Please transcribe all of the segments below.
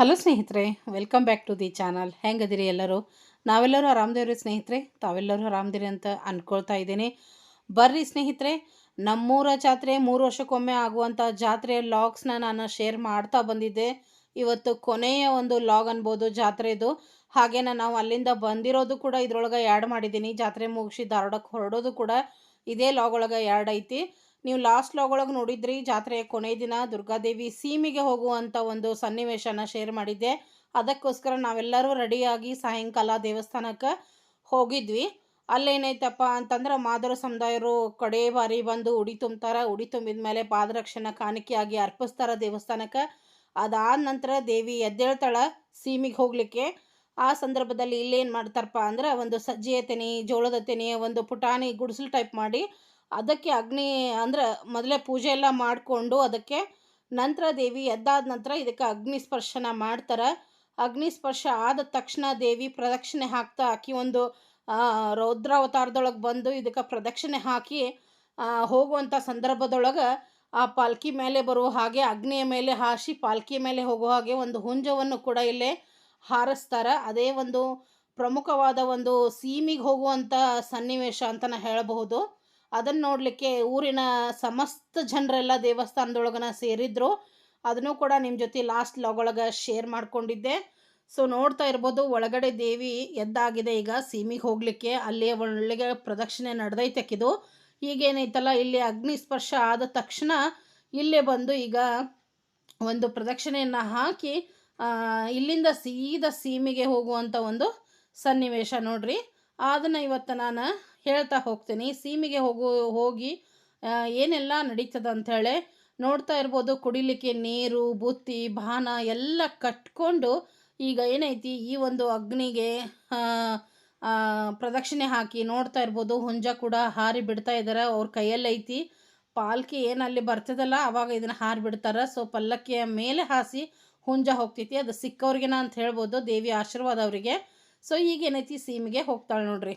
Hello ಸ್ನೇಹಿತರೆ welcome back to the channel ಹೆಂಗದಿರಿ ಎಲ್ಲರೂ? ನಾವೆಲ್ಲರೂ ಆರಾಮದೇವ್ರಿ ಸ್ನೇಹಿತರೆ? ತಾವೆಲ್ಲರೂ ಆರಾಮದಿರಿ ಅಂತ ಅಂದ್ಕೊಳ್ತಾ ಇದ್ದೀನಿ. ಬರ್ರಿ ಸ್ನೇಹಿತರೆ, ನಮ್ಮೂರ ಜಾತ್ರೆ ಮೂರು ವರ್ಷಕ್ಕೊಮ್ಮೆ ಆಗುವಂಥ ಜಾತ್ರೆಯ ಲಾಗ್ಸ್ನ ನಾನು ಶೇರ್ ಮಾಡ್ತಾ ಬಂದಿದ್ದೆ. ಇವತ್ತು ಕೊನೆಯ ಒಂದು ಲಾಗ್ ಅನ್ಬೋದು ಜಾತ್ರೆದು. ಹಾಗೇನ ನಾವು ಅಲ್ಲಿಂದ ಬಂದಿರೋದು ಕೂಡ ಇದ್ರೊಳಗೆ ಆ್ಯಡ್ ಮಾಡಿದ್ದೀನಿ. ಜಾತ್ರೆ ಮುಗಿಸಿ ಧಾರವಾಡಕ್ಕೆ ಹೊರಡೋದು ಕೂಡ ಇದೇ ಲಾಗ್ ಒಳಗೆ ಆ್ಯಡ್ ಐತಿ. ನೀವು ಲಾಸ್ಟ್ ಲಾಗ್ ಒಳಗೆ ನೋಡಿದ್ರಿ, ಜಾತ್ರೆಯ ಕೊನೆಯ ದಿನ ದುರ್ಗಾದೇವಿ ಸೀಮೆಗೆ ಹೋಗುವಂಥ ಒಂದು ಸನ್ನಿವೇಶನ ಶೇರ್ ಮಾಡಿದ್ದೆ. ಅದಕ್ಕೋಸ್ಕರ ನಾವೆಲ್ಲರೂ ರೆಡಿಯಾಗಿ ಸಾಯಂಕಾಲ ದೇವಸ್ಥಾನಕ್ಕೆ ಹೋಗಿದ್ವಿ. ಅಲ್ಲೇನೈತಪ್ಪ ಅಂತಂದ್ರೆ ಮಾದರ ಸಮುದಾಯರು ಕಡೇ ಬಾರಿ ಬಂದು ಉಡಿ ತುಂಬ್ತಾರೆ. ಉಡಿ ತುಂಬಿದ ಮೇಲೆ ಪಾದರಕ್ಷಣ ಕಾಣಿಕೆಯಾಗಿ ಅರ್ಪಿಸ್ತಾರೆ ದೇವಸ್ಥಾನಕ್ಕೆ. ಅದಾದ ನಂತರ ದೇವಿ ಎದ್ದೇಳ್ತಾಳೆ ಸೀಮಿಗೆ ಹೋಗಲಿಕ್ಕೆ. ಆ ಸಂದರ್ಭದಲ್ಲಿ ಇಲ್ಲೇನು ಮಾಡ್ತಾರಪ್ಪ ಅಂದ್ರೆ ಒಂದು ಸಜ್ಜಿಯ ತೆನೆ, ಜೋಳದ ತೆನೆ ಒಂದು ಪುಟಾಣಿ ಗುಡಿಸಲು ಟೈಪ್ ಮಾಡಿ ಅದಕ್ಕೆ ಅಗ್ನಿ ಅಂದರೆ ಮೊದಲೇ ಪೂಜೆ ಎಲ್ಲ ಮಾಡಿಕೊಂಡು ಅದಕ್ಕೆ ನಂತರ ದೇವಿ ಎದ್ದಾದ ನಂತರ ಇದಕ್ಕೆ ಅಗ್ನಿ ಸ್ಪರ್ಶನ ಮಾಡ್ತಾರೆ. ಅಗ್ನಿ ಸ್ಪರ್ಶ ಆದ ತಕ್ಷಣ ದೇವಿ ಪ್ರದಕ್ಷಿಣೆ ಹಾಕ್ತಾ ಆಕಿ ಒಂದು ರೌದ್ರಾವತಾರದೊಳಗೆ ಬಂದು ಇದಕ್ಕೆ ಪ್ರದಕ್ಷಿಣೆ ಹಾಕಿ ಹೋಗುವಂಥ ಸಂದರ್ಭದೊಳಗೆ ಆ ಪಾಲ್ಕಿ ಮೇಲೆ ಬರುವ ಹಾಗೆ ಅಗ್ನಿಯ ಮೇಲೆ ಹಾಸಿ ಪಾಲ್ಕಿ ಮೇಲೆ ಹೋಗೋ ಹಾಗೆ ಒಂದು ಹುಂಜವನ್ನು ಕೂಡ ಇಲ್ಲೇ ಹಾರಿಸ್ತಾರೆ. ಅದೇ ಒಂದು ಪ್ರಮುಖವಾದ ಒಂದು ಸೀಮಿಗೆ ಹೋಗುವಂಥ ಸನ್ನಿವೇಶ ಅಂತ ಹೇಳಬಹುದು. ಅದನ್ನು ನೋಡಲಿಕ್ಕೆ ಊರಿನ ಸಮಸ್ತ ಜನರೆಲ್ಲ ದೇವಸ್ಥಾನದೊಳಗನ ಸೇರಿದ್ರು. ಅದನ್ನು ಕೂಡ ನಿಮ್ಮ ಜೊತೆ ಲಾಸ್ಟ್ ಲಾಗ್ ಒಳಗೆ ಶೇರ್ ಮಾಡ್ಕೊಂಡಿದ್ದೆ. ಸೊ ನೋಡ್ತಾ ಇರ್ಬೋದು, ಒಳಗಡೆ ದೇವಿ ಎದ್ದಾಗಿದೆ ಈಗ ಸೀಮಿಗೆ ಹೋಗಲಿಕ್ಕೆ. ಅಲ್ಲಿ ಒಳ್ಳೆಗೆ ಪ್ರದಕ್ಷಿಣೆ ನಡೆದೈತಕ್ಕಿದು ಈಗೇನೈತಲ್ಲ, ಇಲ್ಲಿ ಅಗ್ನಿ ಸ್ಪರ್ಶ ಆದ ತಕ್ಷಣ ಇಲ್ಲೇ ಬಂದು ಈಗ ಒಂದು ಪ್ರದಕ್ಷಿಣೆಯನ್ನು ಹಾಕಿ ಇಲ್ಲಿಂದ ಸೀದಾ ಸೀಮಿಗೆ ಹೋಗುವಂಥ ಒಂದು ಸನ್ನಿವೇಶ ನೋಡ್ರಿ. ಅದನ್ನು ಇವತ್ತು ನಾನು ಹೇಳ್ತಾ ಹೋಗ್ತೀನಿ. ಸೀಮೆಗೆ ಹೋಗು, ಹೋಗಿ ಏನೆಲ್ಲ ನಡೀತದ ಅಂಥೇಳಿ ನೋಡ್ತಾ ಇರ್ಬೋದು. ಕುಡಿಲಿಕ್ಕೆ ನೀರು, ಬುತ್ತಿ ಬಾನ ಎಲ್ಲ ಕಟ್ಕೊಂಡು ಈಗ ಏನೈತಿ, ಈ ಒಂದು ಅಗ್ನಿಗೆ ಪ್ರದಕ್ಷಿಣೆ ಹಾಕಿ ನೋಡ್ತಾ ಇರ್ಬೋದು. ಹುಂಜ ಕೂಡ ಹಾರಿ ಬಿಡ್ತಾ ಇದ್ದಾರೆ ಅವ್ರ ಕೈಯಲ್ಲೈತಿ. ಪಾಲ್ಕಿ ಏನು ಅಲ್ಲಿ ಬರ್ತದಲ್ಲ, ಅವಾಗ ಇದನ್ನು ಹಾರಿ ಬಿಡ್ತಾರೆ. ಸೊ, ಪಲ್ಲಕ್ಕಿಯ ಮೇಲೆ ಹಾಸಿ ಹುಂಜ ಹೋಗ್ತೈತಿ. ಅದು ಸಿಕ್ಕವ್ರಿಗೆನ ಅಂತ ಹೇಳ್ಬೋದು. ದೇವಿ ಆಶೀರ್ವಾದ ಅವರಿಗೆ. ಸೊ ಈಗೇನೈತಿ ಸೀಮೆಗೆ ಹೋಗ್ತಾಳೆ ನೋಡ್ರಿ.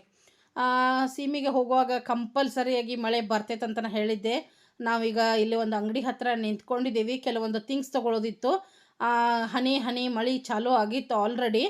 ಸೀಮೆಗೆ ಹೋಗುವಾಗ ಕಂಪಲ್ಸರಿಯಾಗಿ ಮಳೆ ಬರ್ತೈತೆ ಅಂತ ಹೇಳಿದ್ದೆ. ನಾವೀಗ ಇಲ್ಲಿ ಒಂದು ಅಂಗಡಿ ಹತ್ರ ನಿಂತ್ಕೊಂಡಿದ್ದೀವಿ. ಕೆಲವೊಂದು ಥಿಂಗ್ಸ್ ತೊಗೊಳೋದಿತ್ತು. ಹನಿ ಹನಿ, ಮಳೆ ಚಾಲೂ ಆಗಿತ್ತು ಆಲ್ರೆಡಿ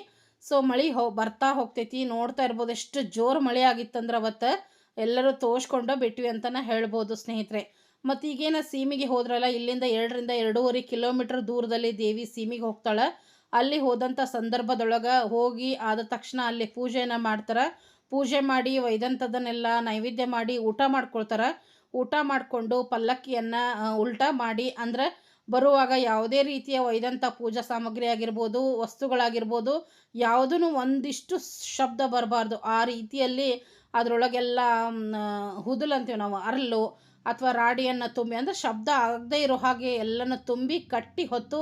ಸೊ ಮಳೆ ಹೋ, ಬರ್ತಾ ಹೋಗ್ತೈತಿ. ನೋಡ್ತಾ ಇರ್ಬೋದು ಎಷ್ಟು ಜೋರು ಮಳೆ ಆಗಿತ್ತಂದ್ರೆ ಅವತ್ತು ಎಲ್ಲರೂ ತೋರ್ಸ್ಕೊಂಡು ಬಿಟ್ವಿ ಅಂತಲೇ ಹೇಳ್ಬೋದು ಸ್ನೇಹಿತರೆ. ಮತ್ತು ಈಗೇನ ಸೀಮಿಗೆ ಹೋದ್ರಲ್ಲ, ಇಲ್ಲಿಂದ ಎರಡರಿಂದ ಎರಡೂವರೆ ಕಿಲೋಮೀಟ್ರ್ ದೂರದಲ್ಲಿ ದೇವಿ ಸೀಮಿಗೆ ಹೋಗ್ತಾಳೆ. ಅಲ್ಲಿ ಹೋದಂಥ ಸಂದರ್ಭದೊಳಗೆ ಹೋಗಿ ಆದ ತಕ್ಷಣ ಅಲ್ಲಿ ಪೂಜೆಯನ್ನು ಮಾಡ್ತಾರೆ. ಪೂಜೆ ಮಾಡಿ ಒಯ್ದಂಥದ್ದನ್ನೆಲ್ಲ ನೈವೇದ್ಯ ಮಾಡಿ ಊಟ ಮಾಡ್ಕೊಳ್ತಾರೆ. ಊಟ ಮಾಡಿಕೊಂಡು ಪಲ್ಲಕ್ಕಿಯನ್ನು ಉಲ್ಟಾ ಮಾಡಿ ಅಂದ್ರೆ ಬರುವಾಗ ಯಾವುದೇ ರೀತಿಯ ಒಯ್ದಂಥ ಪೂಜಾ ಸಾಮಗ್ರಿ ಆಗಿರ್ಬೋದು, ವಸ್ತುಗಳಾಗಿರ್ಬೋದು ಯಾವುದೂ ಒಂದಿಷ್ಟು ಶಬ್ದ ಬರಬಾರ್ದು. ಆ ರೀತಿಯಲ್ಲಿ ಅದರೊಳಗೆಲ್ಲ ಹುದುಲ್ ಅಂತೀವಿ ನಾವು, ಅರಲು ಅಥವಾ ರಾಡಿಯನ್ನು ತುಂಬಿ, ಅಂದರೆ ಶಬ್ದ ಆಗದೇ ಇರೋ ಹಾಗೆ ಎಲ್ಲನೂ ತುಂಬಿ ಕಟ್ಟಿ ಹೊತ್ತು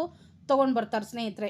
ತೊಗೊಂಡು ಬರ್ತಾರೆ ಸ್ನೇಹಿತರೆ.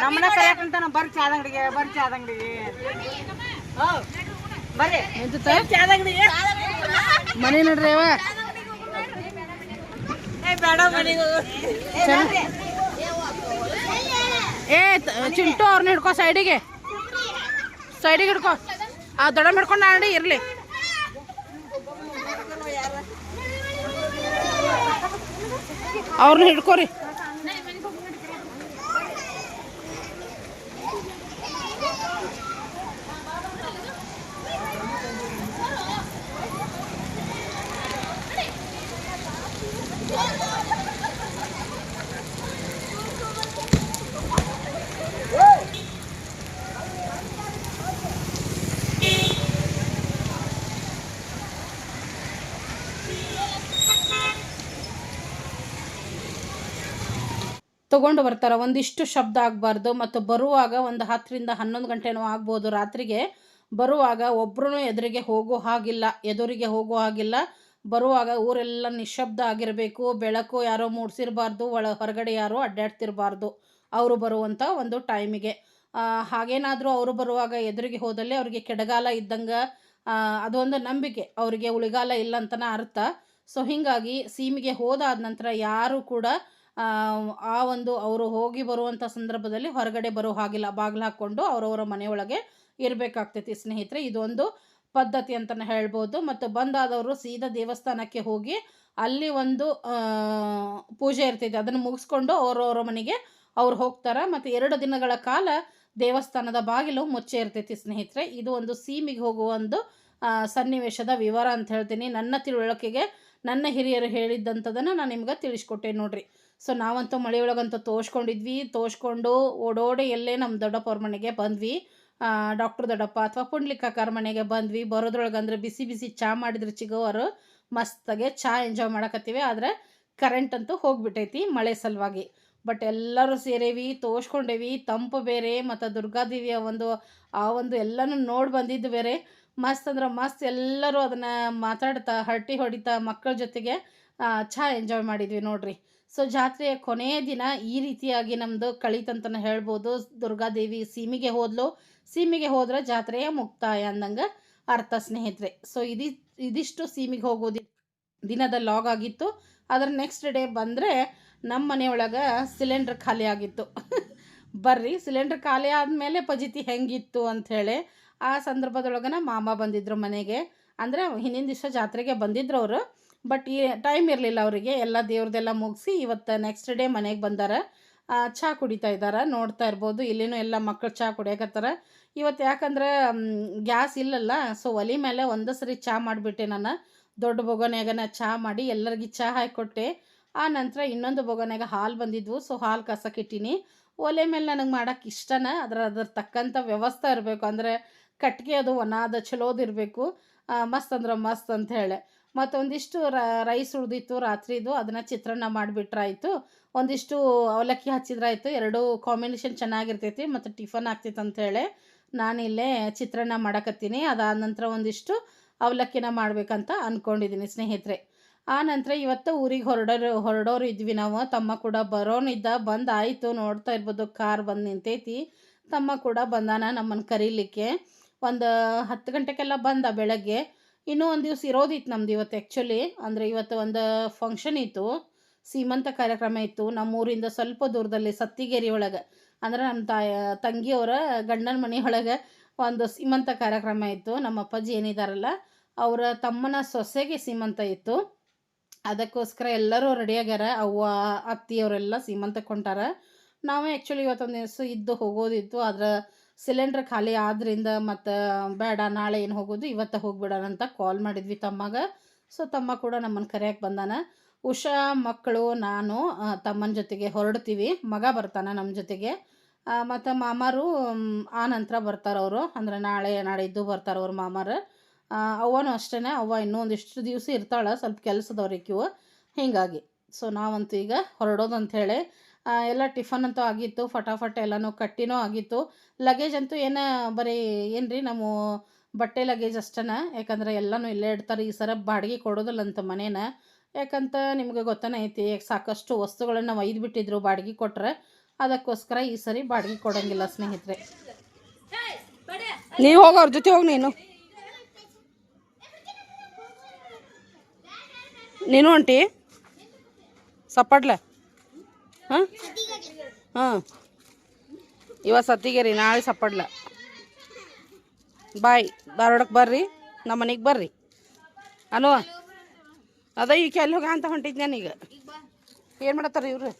ನಮ್ಮನ್ನ ಕರೆಯಕಂತಾನ ಬರ್ರಿ ಚಾದ ಅಂಗಡಿಗೆ ಬರ್ರಿ ಚಾದ ಅಂಗಡಿಗೆ. ಬರ್ರಿ. ನಿಂತೈತೆ? ಚಾದ ಅಂಗಡಿಗೆ ಮನೆ ನೋಡ್ರಿ ಅವ. ಏ ಬೇಡ ಮನೆಗೆ ಏ ತ- ಚಿಂಟು ಅವ್ರನ್ನ ಹಿಡ್ಕೋ ಸೈಡಿಗೆ. ಸೈಡಿಗೆ ಹಿಡ್ಕೊ. ಆ ದೊಡ್ಡ ಹಿಡ್ಕೊಂಡು ಅಂಗಡಿ ಇರಲಿ. ಅವ್ರನ್ನ ಹಿಡ್ಕೊರಿ. ತಗೊಂಡು ಬರ್ತಾರೆ. ಒಂದಿಷ್ಟು ಶಬ್ದ ಆಗಬಾರ್ದು ಮತ್ತು ಬರುವಾಗ ಒಂದು ಹತ್ತರಿಂದ ಹನ್ನೊಂದು ಗಂಟೆನೂ ಆಗ್ಬೋದು ರಾತ್ರಿಗೆ. ಬರುವಾಗ ಒಬ್ಬರೂ ಎದುರಿಗೆ ಹೋಗೋ ಹಾಗಿಲ್ಲ, ಎದುರಿಗೆ ಹೋಗೋ ಹಾಗಿಲ್ಲ. ಬರುವಾಗ ಊರೆಲ್ಲ ನಿಶಬ್ದ ಆಗಿರಬೇಕು, ಬೆಳಕು ಯಾರೋ ಮೂಡಿಸಿರಬಾರ್ದು, ಒಳ ಹೊರಗಡೆ ಯಾರೋ ಅಡ್ಡಾಡ್ತಿರಬಾರ್ದು. ಅವರು ಬರುವಂಥ ಒಂದು ಟೈಮಿಗೆ. ಹಾಗೇನಾದರೂ ಅವರು ಬರುವಾಗ ಎದುರಿಗೆ ಹೋದಲ್ಲಿ ಅವರಿಗೆ ಕೆಡಗಾಲ ಇದ್ದಂಗೆ ಅದೊಂದು ನಂಬಿಕೆ. ಅವರಿಗೆ ಉಳಿಗಾಲ ಇಲ್ಲ ಅಂತನ ಅರ್ಥ. ಸೊ, ಹೀಗಾಗಿ ಸೀಮಿಗೆ ಹೋದಾದ ನಂತರ ಯಾರು ಕೂಡ ಆ, ಒಂದು ಅವರು ಹೋಗಿ ಬರುವಂಥ ಸಂದರ್ಭದಲ್ಲಿ ಹೊರಗಡೆ ಬರೋ ಹಾಗಿಲ್ಲ. ಬಾಗಿಲು ಹಾಕ್ಕೊಂಡು ಅವರವರ ಮನೆಯೊಳಗೆ ಇರಬೇಕಾಗ್ತೈತಿ ಸ್ನೇಹಿತರೆ. ಇದೊಂದು ಪದ್ಧತಿ ಅಂತಲೇ ಹೇಳ್ಬೋದು. ಮತ್ತು ಬಂದಾದವರು ಸೀದಾ ದೇವಸ್ಥಾನಕ್ಕೆ ಹೋಗಿ ಅಲ್ಲಿ ಒಂದು ಪೂಜೆ ಇರ್ತೈತಿ. ಅದನ್ನು ಮುಗಿಸ್ಕೊಂಡು ಅವರವರ ಮನೆಗೆ ಅವ್ರು ಹೋಗ್ತಾರೆ. ಮತ್ತು ಎರಡು ದಿನಗಳ ಕಾಲ ದೇವಸ್ಥಾನದ ಬಾಗಿಲು ಮುಚ್ಚೆ ಇರ್ತೈತಿ ಸ್ನೇಹಿತರೆ. ಇದು ಒಂದು ಸೀಮಿಗೆ ಹೋಗುವ ಒಂದು ಸನ್ನಿವೇಶದ ವಿವರ ಅಂತ ಹೇಳ್ತೀನಿ. ನನ್ನ ತಿಳುವಳಿಕೆಗೆ ನನ್ನ ಹಿರಿಯರು ಹೇಳಿದ್ದಂಥದನ್ನು ನಾನು ನಿಮ್ಗೆ ತಿಳಿಸ್ಕೊಟ್ಟೆ ನೋಡ್ರಿ. ಸೊ ನಾವಂತೂ ಮಳೆಯೊಳಗಂತೂ ತೋರ್ಸ್ಕೊಂಡಿದ್ವಿ. ತೋರ್ಸ್ಕೊಂಡು ಓಡೋಡಿ ಎಲ್ಲೇ ನಮ್ಮ ದೊಡ್ಡಪ್ಪವ್ರ ಮನೆಗೆ ಬಂದ್ವಿ. ಡಾಕ್ಟರ್ ದೊಡ್ಡಪ್ಪ ಅಥವಾ ಪುಂಡ್ಲಿಕಾಕಾರ ಮನೆಗೆ ಬಂದ್ವಿ. ಬರೋದ್ರೊಳಗೆ ಅಂದ್ರೆ ಬಿಸಿ ಬಿಸಿ ಚಹಾ ಮಾಡಿದ್ರು ಚಿಗೋವರು ಮಸ್ತಾಗೆ ಚಹಾ ಎಂಜಾಯ್ ಮಾಡಕತ್ತೀವಿ. ಆದರೆ ಕರೆಂಟ್ ಅಂತೂ ಹೋಗ್ಬಿಟ್ಟೈತಿ ಮಳೆ ಸಲುವಾಗಿ. ಬಟ್ ಎಲ್ಲರೂ ಸೇರೇವಿ, ತೋರ್ಸ್ಕೊಂಡೇವಿ. ತಂಪು ಬೇರೆ, ಮತ್ತು ದುರ್ಗಾದೇವಿಯ ಒಂದು, ಆ ಒಂದು ಎಲ್ಲನೂ ನೋಡಿ ಬಂದಿದ್ದು ಬೇರೆ. ಮಸ್ತ್ ಅಂದ್ರೆ ಮಸ್ತ್ ಎಲ್ಲರೂ ಅದನ್ನು ಮಾತಾಡ್ತಾ, ಹರಟಿ ಹೊಡಿತಾ ಮಕ್ಕಳ ಜೊತೆಗೆ ಚಹಾ ಎಂಜಾಯ್ ಮಾಡಿದ್ವಿ ನೋಡ್ರಿ. ಸೊ ಜಾತ್ರೆಯ ಕೊನೆಯ ದಿನ ಈ ರೀತಿಯಾಗಿ ನಮ್ಮದು ಕಳೀತಂತನ ಹೇಳ್ಬೋದು. ದುರ್ಗಾದೇವಿ ಸೀಮಿಗೆ ಹೋದ್ಲು. ಸೀಮೆಗೆ ಹೋದ್ರೆ ಜಾತ್ರೆಯ ಮುಕ್ತಾಯ ಅಂದಂಗೆ ಅರ್ಥ ಸ್ನೇಹಿತರೆ. ಸೊ ಇದಿ, ಇದಿಷ್ಟು ಸೀಮಿಗೆ ಹೋಗೋದಿ ದಿನದ ಲಾಗ್ ಆಗಿತ್ತು. ಅದ್ರ ನೆಕ್ಸ್ಟ್ ಡೇ ಬಂದರೆ ನಮ್ಮ ಮನೆಯೊಳಗೆ ಸಿಲಿಂಡ್ರ್ ಖಾಲಿ ಆಗಿತ್ತು. ಬರ್ರಿ ಸಿಲಿಂಡ್ರ್ ಖಾಲಿ ಆದಮೇಲೆ ಪಜಿತಿ ಹೆಂಗಿತ್ತು ಅಂಥೇಳಿ ಆ ಸಂದರ್ಭದೊಳಗನ ಮಾಮ ಬಂದಿದ್ರು ಮನೆಗೆ. ಅಂದರೆ ಹಿಂದಿನ ದಿವಸ ಜಾತ್ರೆಗೆ ಬಂದಿದ್ರು ಅವರು. ಬಟ್ ಈ ಟೈಮ್ ಇರಲಿಲ್ಲ ಅವರಿಗೆ. ಎಲ್ಲ ದೇವ್ರದೆಲ್ಲ ಮುಗಿಸಿ ಇವತ್ತು ನೆಕ್ಸ್ಟ್ ಡೇ ಮನೆಗೆ ಬಂದಾರ. ಚಹಾ ಕುಡಿತಾ ಇದ್ದಾರೆ. ನೋಡ್ತಾ ಇರ್ಬೋದು. ಇಲ್ಲಿನೂ ಎಲ್ಲ ಮಕ್ಕಳು ಚಹಾ ಕುಡಿಯಕತ್ತಾರ. ಇವತ್ತು ಯಾಕಂದ್ರೆ ಗ್ಯಾಸ್ ಇಲ್ಲಲ್ಲ. ಸೊ ಒಲೆ ಮೇಲೆ ಒಂದೇ ಸರಿ ಚಹಾ ಮಾಡಿಬಿಟ್ಟೆ ನಾನು. ದೊಡ್ಡ ಬೊಗನ್ಯಾಗನ ಚಹಾ ಮಾಡಿ ಎಲ್ಲರಿಗೆ ಚಹಾ ಹಾಕಿಕೊಟ್ಟೆ ಆ ನಂತರ ಇನ್ನೊಂದು ಬೊಗನ್ಯಾಗ ಹಾಲು ಬಂದಿದ್ವು. ಸೊ ಹಾಲು ಕಸಕ್ಕಿಟ್ಟಿನಿ ಒಲೆ ಮೇಲೆ ನನಗೆ ಮಾಡೋಕ್ಕೆ ಇಷ್ಟನ. ಅದರ, ಅದ್ರ ತಕ್ಕಂಥ ವ್ಯವಸ್ಥೆ ಇರಬೇಕು. ಅಂದರೆ ಕಟ್ಟಿಗೆ ಅದು ಒಣಾದ ಚಲೋದಿರಬೇಕು ಮಸ್ತ್ ಅಂದ್ರೆ ಮಸ್ತ್ ಅಂತ ಹೇಳಿ. ಮತ್ತು ಒಂದಿಷ್ಟು ರೈಸ್ ಉಳಿದಿತ್ತು, ರಾತ್ರಿದು ಅದನ್ನು ಚಿತ್ರಾನ್ನ ಮಾಡಿಬಿಟ್ರಾಯ್ತು. ಒಂದಿಷ್ಟು ಅವಲಕ್ಕಿ ಹಚ್ಚಿದ್ರಾಯ್ತು. ಎರಡು ಕಾಂಬಿನೇಷನ್ ಚೆನ್ನಾಗಿರ್ತೈತಿ ಮತ್ತು ಟಿಫನ್ ಆಗ್ತೈತೆ ಅಂಥೇಳಿ ನಾನಿಲ್ಲೇ ಚಿತ್ರಾನ್ನ ಮಾಡಕತ್ತೀನಿ. ಅದಾದ ನಂತರ ಒಂದಿಷ್ಟು ಅವಲಕ್ಕಿನ ಮಾಡಬೇಕಂತ ಅಂದ್ಕೊಂಡಿದ್ದೀನಿ ಸ್ನೇಹಿತರೆ. ಆ ನಂತರ ಇವತ್ತು ಊರಿಗೆ ಹೊರಡೋರು ಹೊರಡೋರು ಇದ್ವಿ ನಾವು. ತಮ್ಮ ಕೂಡ ಬರೋನಿದ್ದ ಬಂದು ಆಯಿತು. ನೋಡ್ತಾ ಇರ್ಬೋದು ಕಾರ್ ಬಂದು ನಿಂತೈತಿ. ತಮ್ಮ ಕೂಡ ಬಂದಾನ ನಮ್ಮನ್ನು ಕರೀಲಿಕ್ಕೆ. ಒಂದು ಹತ್ತು ಗಂಟೆಗೆಲ್ಲ ಬಂದ ಬೆಳಗ್ಗೆ. ಇನ್ನೂ ಒಂದು ದಿವಸ ಇರೋದಿತ್ತು ನಮ್ದು ಇವತ್ತು ಆ್ಯಕ್ಚುಲಿ ಅಂದರೆ ಇವತ್ತು ಒಂದು ಫಂಕ್ಷನ್ ಇತ್ತು. ಸೀಮಂತ ಕಾರ್ಯಕ್ರಮ ಇತ್ತು. ನಮ್ಮ ಊರಿಂದ ಸ್ವಲ್ಪ ದೂರದಲ್ಲಿ ಸತ್ತಿಗೇರಿ ಒಳಗೆ. ಅಂದ್ರೆ ನಮ್ಮ ತಾಯ ತಂಗಿಯವರ ಗಂಡನ ಮನೆ ಒಳಗೆ ಒಂದು ಸೀಮಂತ ಕಾರ್ಯಕ್ರಮ ಇತ್ತು. ನಮ್ಮ ಅಪ್ಪಾಜಿ ಏನಿದಾರಲ್ಲ, ಅವರ ತಮ್ಮನ ಸೊಸೆಗೆ ಸೀಮಂತ ಇತ್ತು. ಅದಕ್ಕೋಸ್ಕರ ಎಲ್ಲರೂ ರೆಡಿಯಾಗ್ಯಾರ ಅವ್ವ, ಅತ್ತಿಯವರೆಲ್ಲ ಸೀಮಂತಕ್ಕೆ ಹೊಂಟಾರ ನಾವು ಆ್ಯಕ್ಚುಲಿ ಇವತ್ತೊಂದು ದಿವಸ ಇದ್ದು ಹೋಗೋದಿತ್ತು. ಆದ್ರೆ ಸಿಲಿಂಡ್ರ್ ಖಾಲಿ ಆದ್ರಿಂದ ಮತ್ತು ಬೇಡ, ನಾಳೆ ಏನು ಹೋಗೋದು? ಇವತ್ತು ಹೋಗ್ಬಿಡೋಣ ಅಂತ ಕಾಲ್ ಮಾಡಿದ್ವಿ ತಮ್ಮಗೆ. ಸೊ ತಮ್ಮ ಕೂಡ ನಮ್ಮನ್ನು ಕರೆಯಕ್ಕೆ ಬಂದಾನ. ಉಷಾ ಮಕ್ಕಳು, ನಾನು ತಮ್ಮನ ಜೊತೆಗೆ ಹೊರಡ್ತೀವಿ. ಮಗ ಬರ್ತಾನೆ ನಮ್ಮ ಜೊತೆಗೆ. ಮತ್ತು ಮಾಮಾರು ಆ ನಂತರ ಬರ್ತಾರೆ ಅವರು. ಅಂದರೆ ನಾಳೆ ನಾಡಿದ್ದು ಬರ್ತಾರೆ ಅವ್ರ ಮಾಮಾರು. ಅವನು ಅಷ್ಟೇ ಅವ್ವ ಇನ್ನೂ ಒಂದಿಷ್ಟು ದಿವಸ ಇರ್ತಾಳೆ. ಸ್ವಲ್ಪ ಕೆಲಸದವ್ರಿಕ್ಕಿವು ಹೀಗಾಗಿ. ಸೊ ನಾವಂತೂ ಈಗ ಹೊರಡೋದು ಅಂಥೇಳಿ ಎಲ್ಲ ಟಿಫನ್ ಅಂತೂ ಆಗಿತ್ತು, ಫಟಾಫಟ್ ಎಲ್ಲನೂ ಕಟ್ಟಿನೂ ಆಗಿತ್ತು. ಲಗೇಜ್ ಅಂತೂ ಏನು ಬರೀ ಏನು ರೀ ನಮ್ಮ ಬಟ್ಟೆ ಲಗೇಜ್ ಅಷ್ಟನ, ಯಾಕಂದ್ರೆ ಎಲ್ಲನೂ ಇಲ್ಲೇ ಇಡ್ತಾರೆ, ಈ ಸರ ಬಾಡಿಗೆ ಕೊಡೋದಿಲ್ಲಂತ ಮನೇನ. ಯಾಕಂತ ನಿಮಗೆ ಗೊತ್ತನೇ ಐತಿ ಸಾಕಷ್ಟು ವಸ್ತುಗಳನ್ನು ಒಯ್ದು ಬಿಟ್ಟಿದ್ರು ಬಾಡಿಗೆ ಕೊಟ್ಟರೆ ಅದಕ್ಕೋಸ್ಕರ ಈ ಸರಿ ಬಾಡಿಗೆ ಕೊಡೋಂಗಿಲ್ಲ ಸ್ನೇಹಿತರೆ. ನೀವು ಹೋಗ, ಅವ್ರ ಜೊತೆ ಹೋಗಿ ನೀನು. ನೀನು ಹೊಂಟಿ ಸಪ್ಪಡ್ಲ ಹಾಂ? ಹಾಂ. ಇವತ್ತು ಸತ್ತಿಗೆರಿ, ನಾಳೆ ಸಪ್ಪಡ್ಲ. ಬಾಯ್ ಧಾರವಾಡಕ್ಕೆ ಬರ್ರಿ, ನಮ್ಮ ಮನೆಗೆ ಬರ್ರಿ. ಅಲ್ವ ಅದ ಈ ಎಲ್ಲಿ ಹೋಗ ಅಂತ ಹೊಂಟಿದ್ ನಾನೀಗ ಏನು ಮಾಡತ್ತಾರ ಇವ್ರು?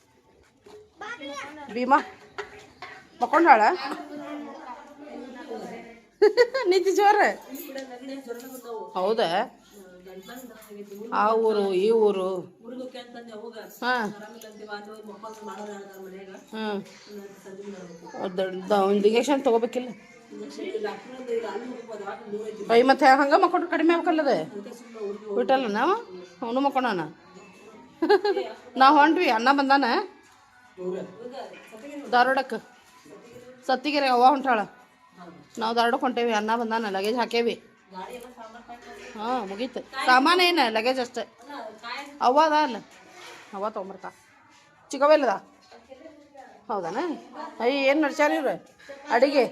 ಭೀಮಾ? ಮಕ್ಕೊಂಡಾಳ? ನಿಂತಿ ಜೋರ? ಹೌದಾ? ಆ ಊರು ಈ ಊರು. ಹಾಂ. ಹಾಂ ಒಂದು ಇಂಜೆಕ್ಷನ್ ತಗೋಬೇಕಿಲ್ಲ. ಅಯ್ಯ ಮತ್ತೆ ಹಂಗೆ ಮಕ್ಕೊಂಡು ಕಡಿಮೆ ಆಗ್ಬೇಕಲ್ಲದ? ಬಿಟ್ಟಲ್ಲ ನಾವು? ಅವನು ಮಕ್ಕೊಂಡಾನ ನಾವು ಹೊಂಟ್ವಿ ಅಣ್ಣ ಬಂದಾನ? ಧಾರವಾಡಕ್ಕೆ? ಸತ್ತಿಗೆರೆ ಅವ್ವ ಹೊಂಟಾಳ ನಾವು ಧಾರವಾಡಕ್ಕೆ ಹೊಂಟೇವಿ ಅನ್ನ ಬಂದಾನ ಲಗೇಜ್ ಹಾಕೇವಿ. ಹಾಂ, ಮುಗೀತು. ಏನು? ಲಗೇಜ್ ಅಷ್ಟೇ. ಅವ್ವ ಅದ ಅಲ್ಲ? ಅವ್ವ ತೊಗೊಂಬರ್ತಾ. ಚಿಕ್ಕವೆಲ್ಲದ ಹೌದಾನ? ಅಯ್ಯ, ಏನು ನಡ್ಸ್ಯಾರ ಇವ್ರು? ಅಡಿಗೆ?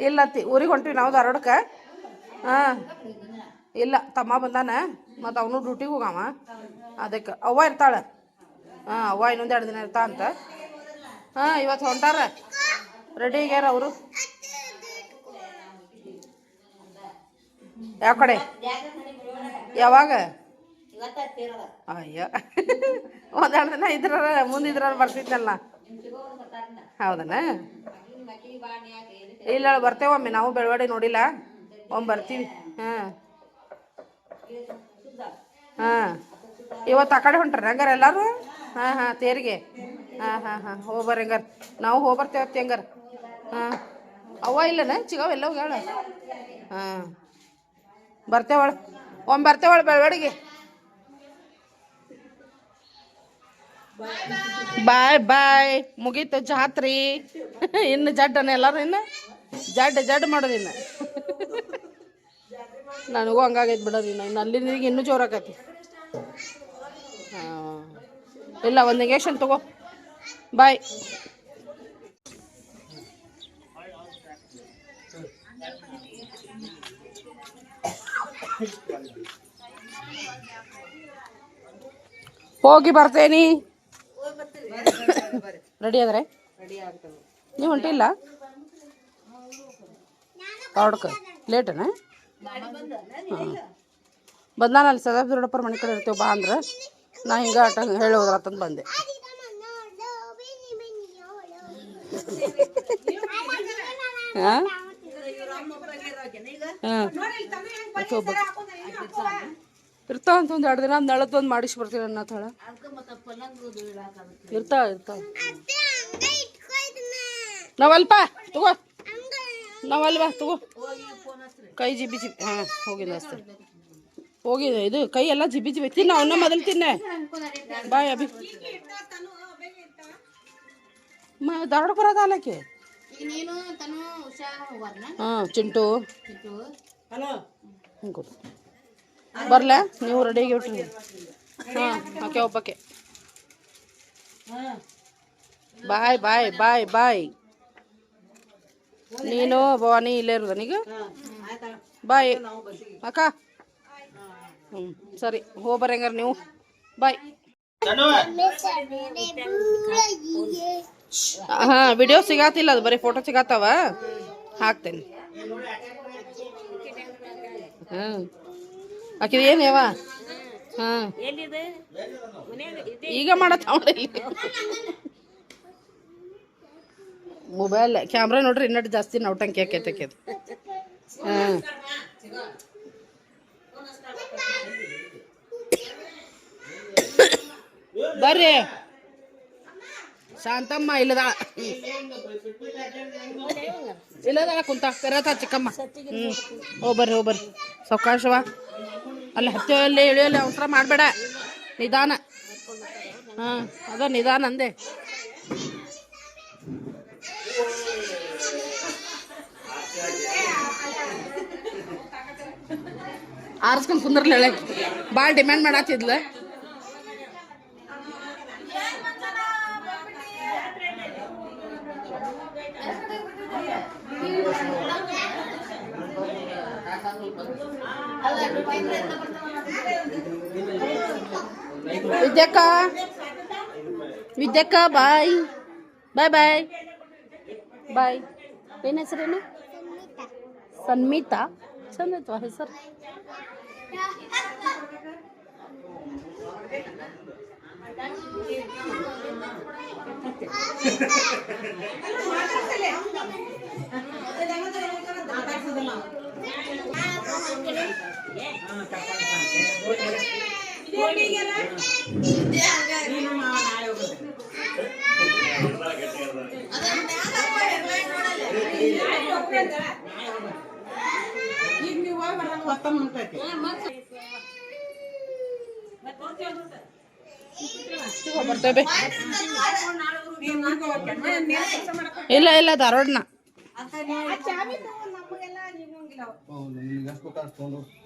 ಇಲ್ಲ ಊರಿಗೆ ಹೊಂಟಿವಿ ನಾವು ಧಾರವಾಡಕ್ಕೆ. ಹಾಂ. ಇಲ್ಲ, ತಮ್ಮ ಬಂದಾನ, ಮತ್ತು ಅವನು ಡ್ಯೂಟಿಗೆ ಹೋಗವ. ಅದಕ್ಕೆ, ಅವ್ವ ಇರ್ತಾಳೆ. ಹಾಂ, ಅವ್ವ ಇನ್ನೊಂದು ಎರಡು ದಿನ ಇರ್ತಾ ಅಂತ. ಹಾಂ ಇವತ್ತು ಹೊಂಟಾರ. ರೆಡಿ ಆಗ್ಯಾರ ಅವರು? ಯಾವ ಕಡೆ? ಯಾವಾಗ? ಅಯ್ಯ. ಒಂದೆರಡು ದಿನ ಇದ್ರ ಮುಂದಿದ್ರ ಬರ್ತಿದ್ನಲ್ಲ. ಹೌದನ? ಇಲ್ಲ ಬರ್ತೇವೆ ಒಮ್ಮೆ. ನಾವು ಬೆಳವಡಿ ನೋಡಿಲ್ಲ. ಒಮ್ಮೆ ಬರ್ತೀವಿ. ಹಾಂ. ಹಾಂ. ಇವತ್ತು ಆ ಕಡೆ ಹೊಂಟ್ರಿ ಹಂಗಾರ ಎಲ್ಲರೂ? ಹಾಂ ಹಾಂ, ತೇರಿಗೆ. ಹಾಂ ಹಾಂ ಹಾಂ. ಹೋಗ್ಬರ್ರಿ ಹಂಗಾರ. ನಾವು ಹೋಗ್ಬರ್ತೇವತ್ತಿ ಹಂಗಾರ? ಹಾಂ. ಅವ್ವ ಇಲ್ಲನ? ಚಿಗವ ಎಲ್ಲ ಹೋಗ್ಯಾಳ? ಹಾಂ. ಬರ್ತೇವಳ. ಒಮ್ಮೆ ಬರ್ತೇವಳ ಬೆಳವಡಿಗೆ ಬಾಯ್ ಬಾಯ್. ಮುಗೀತು ಜಾತ್ರಿ. ಇನ್ನು ಜಡ್ಡನ ಎಲ್ಲಾರು ಇನ್ನು ಜಡ್ ಜಡ್ ಮಾಡೋದು ಇನ್ನು. ನನಗೂ ಹಂಗಾಗೈತೆ ಬಿಡೋದು ಇನ್ನು. ಇನ್ನು ಅಲ್ಲಿ ನಿನಗೆ ಇನ್ನೂ ಜೋರು ಹಾಂ. ಇಲ್ಲ, ಒಂದು ಇಂಗೇಷನ್ ತಗೋ. ಬಾಯ್. ಹೋಗಿ ಬರ್ತೇನಿ. ರೆಡಿ ಆದ್ರೆ? ನೀವು ಹೊಂಟಿಲ್ಲ ಕಾಡ್ಕ ಲೇಟನ ಹಾಂ. ಬಂದಾನ ಅಲ್ಲಿ ಸದಾಬ್ ದೊಡ್ಡಪ್ಪರ ಮನೆ ಕಡೆ ಇರ್ತೇವೆ, ಬಾ ಅಂದ್ರೆ. ನಾ ಹಿಂಗೆ ಆಟ ಹೇಳಿ ಹೋದ್ರತ್ತಂದು ಬಂದೆ. ಹಾಂ? ಹಾಂ. ಇರ್ತಾವ ಅಂತ ಒಂದು ಎರಡು ದಿನ ನಳದೊಂದು ಮಾಡಿಸಿ ಬರ್ತೀನಿ ಅನ್ನತ್ತಾಳ ಇರ್ತಾವ ಇರ್ತಾವ ನಾವಲ್ಪ ತಗೋ. ನಾವಲ್ವಾ ತಗೋ. ಕೈ ಜಿಬಿ ಜಿಬಿ ಹಾಂ ಹೋಗಿಲ್ಲ ಅಷ್ಟೇ. ಹೋಗಿದೆ ಇದು ಕೈ ಎಲ್ಲ ಜಿಬಿ ಜಿಬಿ. ತಿನ್ನ ಅವನ್ನ ಮೊದಲು ತಿನ್ನೆ. ಬಾಯ್ ಅಭಿ. ಮ ಧಾರವಾಡ ಬರೋದ ಅಲ್ಲಕ್ಕೆ ಹಾಂ ಚಿಂಟು. ಹ್ಞೂ ಕೊಡು ಬರಲ? ನೀವು ರೆಡಿಯಾಗಿ ಬಿಟ್ರಿ ಹಾಂ, ಓಕೆ, ಒಬ್ಬಕ್ಕೆ. ಬಾಯ್ ಬಾಯ್ ಬಾಯ್ ಬಾಯ್. ನೀನು, ಭವಾನಿ ಇಲ್ಲೇ ಇರೋದ ನೀಗ? ಬಾಯ್. ಅಕ್ಕ. ಹ್ಞೂ ಸರಿ ಹೋಗ್ಬರ್ರಿ ಹಂಗಾರ ನೀವು. ಬಾಯ್. ಹಾಂ ವಿಡಿಯೋ ಸಿಗಾತಿಲ್ಲ ಅದು, ಬರೀ ಫೋಟೋ ಸಿಗಾತಾವ? ಹಾಕ್ತೇನೆ. ಹಾಂ ಆಕಿದ ಏನು ಯಾವ? ಹಾಂ. ಈಗ ಮಾಡತ್ತ ಮೊಬೈಲ್ ಕ್ಯಾಮ್ರಾ ನೋಡ್ರಿ ಇನ್ನಟ್ಟು ಜಾಸ್ತಿ ನೌಟಂಕಿ ಆಕೈತೆ ಆಕೆದು. ಹಾಂ. ಬರ್ರಿ. ಶಾಂತಮ್ಮ, ಇಲ್ಲದ ಇಲ್ಲದ ಕುಂತ ಕರತ ಚಿಕ್ಕಮ್ಮ. ಹ್ಞೂ ಹೋಗ್ಬರ್ರಿ ಹೋಗ್ಬರ್ರಿ ಸಾವಕಾಶವ ಅಲ್ಲಿ ಹತ್ತಿಯಲ್ಲಿ ಇಳಿಯಲ್ಲಿ ಅವಸರ ಮಾಡಬೇಡ. ನಿಧಾನ. ಹಾಂ, ಅದ ನಿಧಾನ ಅಂದೆ. ಆರಿಸ್ಕೊಂಡು ಕುಂದ್ರಲ್ಲ ಭಾಳ ಡಿಮ್ಯಾಂಡ್ ಮಾಡತ್ತಿದ್ಲ ವಿದ್ಯಕ್ಕ ವಿದ್ಯಕ್ಕ ಬಾಯ್ ಬಾಯ್ ಬಾಯ್ ಬಾಯ್ ಏನು ಹೆಸರೇನು ಸನ್ಮಿತಾ ಚಂದ ಐತವ ಹೆಸರು ಇಲ್ಲ ಇಲ್ಲ ಧಾರವಾಡನ ನಿಮ್ಗೆ ಎಷ್ಟು ಬೇಕಾದ್ರೆ ತೊಗೊಂಡು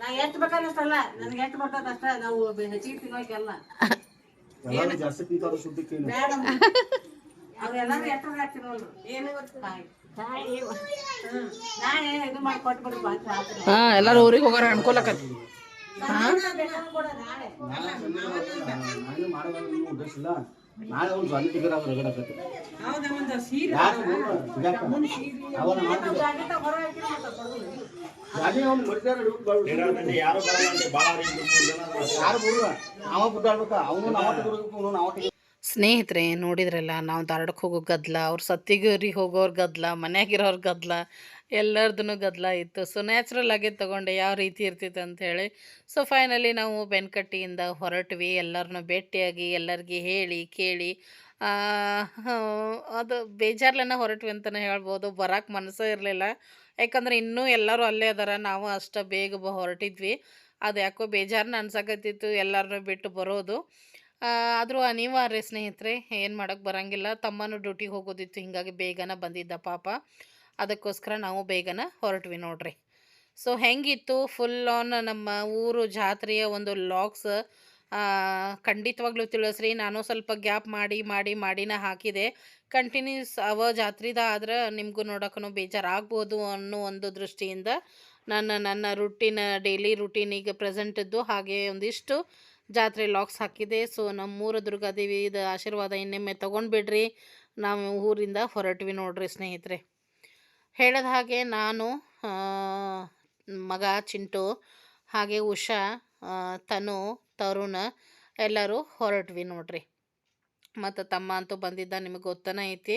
ನಾ ಎಷ್ಟು ಬೇಕಾದಷ್ಟಲ್ಲ ನನಗೆ ಎಷ್ಟು ಬರ್ತದ ಅಷ್ಟ ನಾವು ಹೆಚ್ಚಿಗೆ ತಿನ್ನೋಕೆಲ್ಲ ಬೇಡ. ಅವ್ರೆಲ್ಲರೂ ಎಷ್ಟು ಹಾಕ್ತಿರೋಲ್ರು ಏನು ಹ್ಮ್. ನಾನೇ ಇದು ಮಾಡಿ ಕೊಟ್ಬಿಡ್ರಿ ಬಾಕಿ ಹಾಕ್ತೀನಿ. ಹಾ ಎಲ್ಲಾರು ಊರಿಗೆ ಹೋಗೋರ ಹಾ ಉದ್ದೇಶ ಇಲ್ಲ ನಾಳೆ ಒಂದು ರಗಡಕತ್ತೆ ಅವನ ಮಡಿದಾರ ಯಾರು ಅವ ಅವನು ನಾವ ತೆಗಿಬೇಕು ಅವನು ನಾವ ಸ್ನೇಹಿತರೆ ನೋಡಿದ್ರಲ್ಲ ನಾವು ಧಾರವಾಡಕ್ಕೆ ಹೋಗೋ ಗದ್ದಲ ಅವ್ರ ಸತ್ತಿಗೂರಿಗೆ ಹೋಗೋರ್ ಗದ್ದಲ ಮನ್ಯಾಗಿರೋರ್ ಗದ್ದಲ ಎಲ್ಲರದ್ದು ಗದ್ದಲ ಇತ್ತು. ಸೊ ನ್ಯಾಚುರಲ್ ಆಗಿ ತೊಗೊಂಡೆ ಯಾವ ರೀತಿ ಇರ್ತಿತ್ತು ಅಂಥೇಳಿ ಸೊ ಫೈನಲಿ ನಾವು ಬೆನ್ಕಟ್ಟಿಯಿಂದ ಹೊರಟ್ವಿ. ಎಲ್ಲರನ್ನೂ ಭೇಟಿಯಾಗಿ ಎಲ್ಲರಿಗೆ ಹೇಳಿ, ಕೇಳಿ ಅದು ಬೇಜಾರ್ಲೆನ ಹೊರಟ್ವಿ ಅಂತಲೇ ಹೇಳ್ಬೋದು. ಬರೋಕ್ಕೆ ಮನಸ್ಸೇ ಇರಲಿಲ್ಲ. ಯಾಕಂದ್ರೆ ಇನ್ನೂ ಎಲ್ಲರೂ ಅಲ್ಲೇ ಅದಾರ. ನಾವು ಅಷ್ಟು ಬೇಗ ಬ, ಹೊರಟಿದ್ವಿ. ಅದು ಯಾಕೋ ಬೇಜಾರನ್ನ ಅನ್ಸಕತ್ತಿತ್ತು ಎಲ್ಲರನ್ನೂ ಬಿಟ್ಟು ಬರೋದು. ಆದರೂ ಅನಿವಾರ್ಯ ಸ್ನೇಹಿತರೆ, ಏನು ಮಾಡೋಕ್ಕೆ ಬರೋಂಗಿಲ್ಲ. ತಮ್ಮನೂ ಡ್ಯೂಟಿಗೆ ಹೋಗೋದಿತ್ತು. ಹೀಗಾಗಿ ಬೇಗನೆ ಬಂದಿದ್ದ ಪಾಪ. ಅದಕ್ಕೋಸ್ಕರ ನಾವು ಬೇಗನೆ ಹೊರಟ್ವಿ ನೋಡ್ರಿ. ಸೊ ಹೆಂಗಿತ್ತು? ಫುಲ್ ಆನ್ ನಮ್ಮ ಊರು ಜಾತ್ರೆಯ ಒಂದು ಲಾಗ್ಸ್ ಖಂಡಿತವಾಗ್ಲೂ ತಿಳಿಸ್ರಿ. ನಾನು ಸ್ವಲ್ಪ ಗ್ಯಾಪ್ ಮಾಡಿ ಮಾಡಿ, ಮಾಡಿನ ಹಾಕಿದೆ. ಕಂಟಿನ್ಯೂಸ್ ಅವ ಜಾತ್ರೆದ ಆದ್ರೆ ನಿಮಗೂ ನೋಡೋಕ್ಕೂ ಬೇಜಾರಾಗ್ಬೋದು ಅನ್ನೋ ಒಂದು ದೃಷ್ಟಿಯಿಂದ ನಾನು ನನ್ನ ರುಟೀನ್ ಡೈಲಿ ಈಗ ಪ್ರೆಸೆಂಟದ್ದು ಹಾಗೆ ಒಂದಿಷ್ಟು ಜಾತ್ರೆ ಲಾಕ್ಸ್ ಹಾಕಿದೆ. ಸೊ ನಮ್ಮೂರ ದುರ್ಗಾದೇವಿದ ಆಶೀರ್ವಾದ ಇನ್ನೊಮ್ಮೆ ತೊಗೊಂಡ್ಬಿಡ್ರಿ. ನಾವು ಊರಿಂದ ಹೊರಟ್ವಿ ನೋಡ್ರಿ ಸ್ನೇಹಿತರೆ. ಹೇಳಿದ ಹಾಗೆ ನಾನು ಮಗ ಚಿಂಟು, ಹಾಗೆ ಉಷಾ ತನು, ತರುಣ ಎಲ್ಲರೂ ಹೊರಟ್ವಿ ನೋಡ್ರಿ. ಮತ್ತು ತಮ್ಮ ಅಂತೂ ಬಂದಿದ್ದ ನಿಮಗೆ ಗೊತ್ತನೇ ಐತಿ.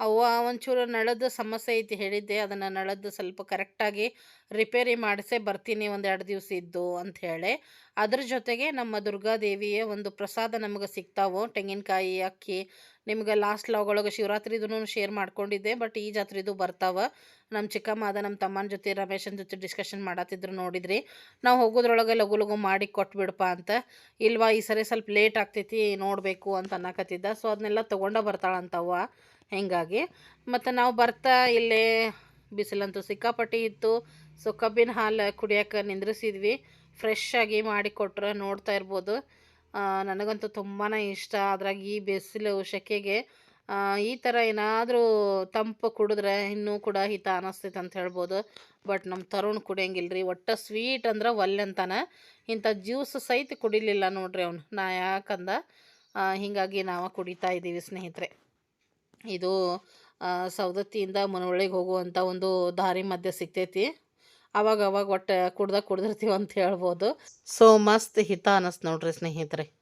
ಅವ್ವ ಒಂಚೂರು ನಳದ ಸಮಸ್ಯೆ ಐತಿ ಹೇಳಿದ್ದೆ. ಅದನ್ನು ನಳದ್ದು ಸ್ವಲ್ಪ ಕರೆಕ್ಟಾಗಿ ರಿಪೇರಿ ಮಾಡಿಸೇ ಬರ್ತೀನಿ ಒಂದು ಎರಡು ದಿವಸ ಇದ್ದು ಅಂತ ಹೇಳಿ. ಅದ್ರ ಜೊತೆಗೆ ನಮ್ಮ ದುರ್ಗಾದೇವಿಯ ಒಂದು ಪ್ರಸಾದ ನಮಗೆ ಸಿಗ್ತಾವು. ತೆಂಗಿನಕಾಯಿ, ಅಕ್ಕಿ ನಿಮ್ಗೆ ಲಾಸ್ಟ್ ಲಾಗೊಳಗೆ ಶಿವರಾತ್ರಿದೂ ಶೇರ್ ಮಾಡ್ಕೊಂಡಿದ್ದೆ ಬಟ್ ಈ ಜಾತ್ರೆದು ಬರ್ತಾವೆ. ನಮ್ಮ ಚಿಕ್ಕಮ್ಮ ಅದ ನಮ್ಮ ತಮ್ಮನ ಜೊತೆ, ರಮೇಶನ ಜೊತೆ ಡಿಸ್ಕಷನ್ ಮಾಡತ್ತಿದ್ರು ನೋಡಿದ್ರಿ. ನಾವು ಹೋಗೋದ್ರೊಳಗೆ ಲಘು ಲಘು ಮಾಡಿ ಕೊಟ್ಬಿಡಪ್ಪ ಅಂತ. ಇಲ್ವಾ, ಈ ಸರಿ ಸ್ವಲ್ಪ ಲೇಟ್ ಆಗ್ತೈತಿ, ನೋಡಬೇಕು ಅಂತ ಅನ್ನಕತ್ತಿದ್ದ. ಸೊ ಅದನ್ನೆಲ್ಲ ತೊಗೊಂಡ ಬರ್ತಾಳಂತವ್ವ. ಹಿಂಗಾಗಿ ಮತ್ತು ನಾವು ಬರ್ತಾ ಇಲ್ಲೇ, ಬಿಸಿಲಂತೂ ಸಿಕ್ಕಾಪಟ್ಟಿ ಇತ್ತು. ಸೊ ಕಬ್ಬಿನ ಹಾಲು ಕುಡಿಯೋಕೆ ನಿಂದ್ರಿಸಿದ್ವಿ. ಫ್ರೆಶ್ ಆಗಿ ಮಾಡಿ ಕೊಟ್ರೆ ನೋಡ್ತಾ ಇರ್ಬೋದು. ನನಗಂತೂ ತುಂಬಾ ಇಷ್ಟ. ಅದ್ರಾಗ ಈ ಬಿಸಿಲು ಸೆಕೆಗೆ ಈ ಥರ ಏನಾದರೂ ತಂಪು ಕುಡಿದ್ರೆ ಇನ್ನೂ ಕೂಡ ಹಿತ ಅನ್ನಿಸ್ತೈತೆ ಅಂತ ಹೇಳ್ಬೋದು. ಬಟ್ ನಮ್ಮ ತರುಣ್ ಕುಡಿಯಂಗಿಲ್ಲ ರೀ ಒಟ್ಟು ಸ್ವೀಟ್ ಅಂದ್ರೆ ಅಂತಾನೆ. ಇಂಥ ಜ್ಯೂಸ್ ಸಹಿತ ಕುಡಿಲಿಲ್ಲ ನೋಡ್ರಿ ಅವನು. ನಾ ಯಾಕಂದ? ಹೀಗಾಗಿ ನಾವು ಕುಡಿತಾ ಇದ್ದೀವಿ ಸ್ನೇಹಿತರೆ. ಇದು ಸವದತ್ತಿಯಿಂದ ಮನವಳಿಗೆ ಹೋಗುವಂಥ ಒಂದು ದಾರಿ ಮಧ್ಯೆ ಸಿಗ್ತೈತಿ. ಅವಾಗ ಅವಾಗ ಒಟ್ಟು ಕುಡ್ದ ಕುಡ್ದಿರ್ತೀವಿ ಅಂತ ಹೇಳ್ಬೋದು. ಸೊ ಮಸ್ತ್ ಹಿತ ಅನ್ನಿಸ್ತು ನೋಡ್ರಿ ಸ್ನೇಹಿತರೆ.